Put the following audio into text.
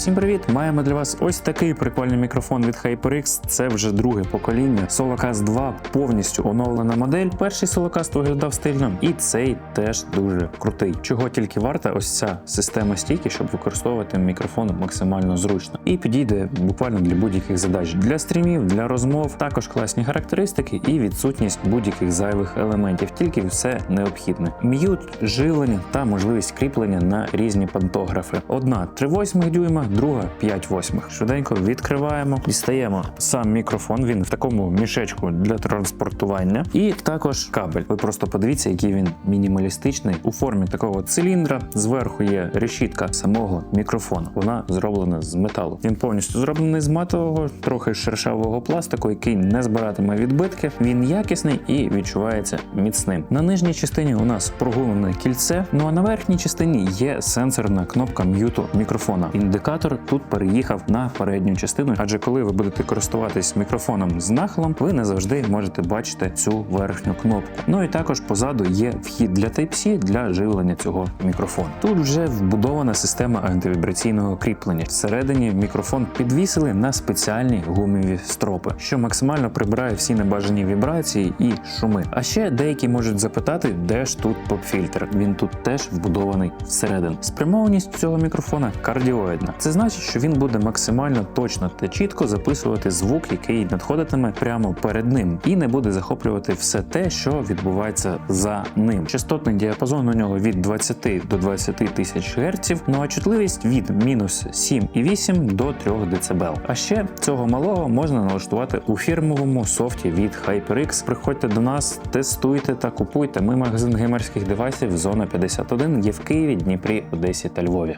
Всім привіт! Маємо для вас ось такий прикольний мікрофон від HyperX. Це вже друге покоління. Solocast 2 повністю оновлена модель. Перший Solocast виглядав стильно, і цей теж дуже крутий. Чого тільки варта ось ця система стійки, щоб використовувати мікрофон максимально зручно. І підійде буквально для будь-яких задач для стрімів, для розмов. Також класні характеристики і відсутність будь-яких зайвих елементів, тільки все необхідне. М'ют, живлення та можливість кріплення на різні пантографи. Одна 3,8 дюйма, друга 5,8. Швиденько відкриваємо, дістаємо сам мікрофон. Він в такому мішечку для транспортування, і також кабель. Ви просто подивіться, який він мінімалістичний у формі такого циліндра. Зверху є решітка самого мікрофона. Вона зроблена з металу. Він повністю зроблений з матового, трохи шершавого пластику, який не збиратиме відбитки. Він якісний і відчувається міцним. На нижній частині у нас прогулене кільце. Ну а на верхній частині є сенсорна кнопка м'юту мікрофона. Індикатор тут переїхав на передню частину, адже коли ви будете користуватись мікрофоном з нахилом, ви не завжди можете бачити цю верхню кнопку. Ну і також позаду є вхід для Type-C для живлення цього мікрофону. Тут вже вбудована система антивібраційного кріплення. Всередині мікрофон підвісили на спеціальні гумові стропи, що максимально прибирає всі небажані вібрації і шуми. А ще деякі можуть запитати, де ж тут поп-фільтр. Він тут теж вбудований всередину. Спрямованість цього мікрофона кардіоїдна. Це значить, що він буде максимально точно та чітко записувати звук, який надходитиме прямо перед ним, і не буде захоплювати все те, що відбувається за ним. Частотний діапазон у нього від 20 до 20 тисяч Гц, ну а чутливість від мінус 7,8 до 3 дБ. А ще цього малого можна налаштувати у фірмовому софті від HyperX. Приходьте до нас, тестуйте та купуйте. Ми магазин геймерських девайсів Зона 51 є в Києві, Дніпрі, Одесі та Львові.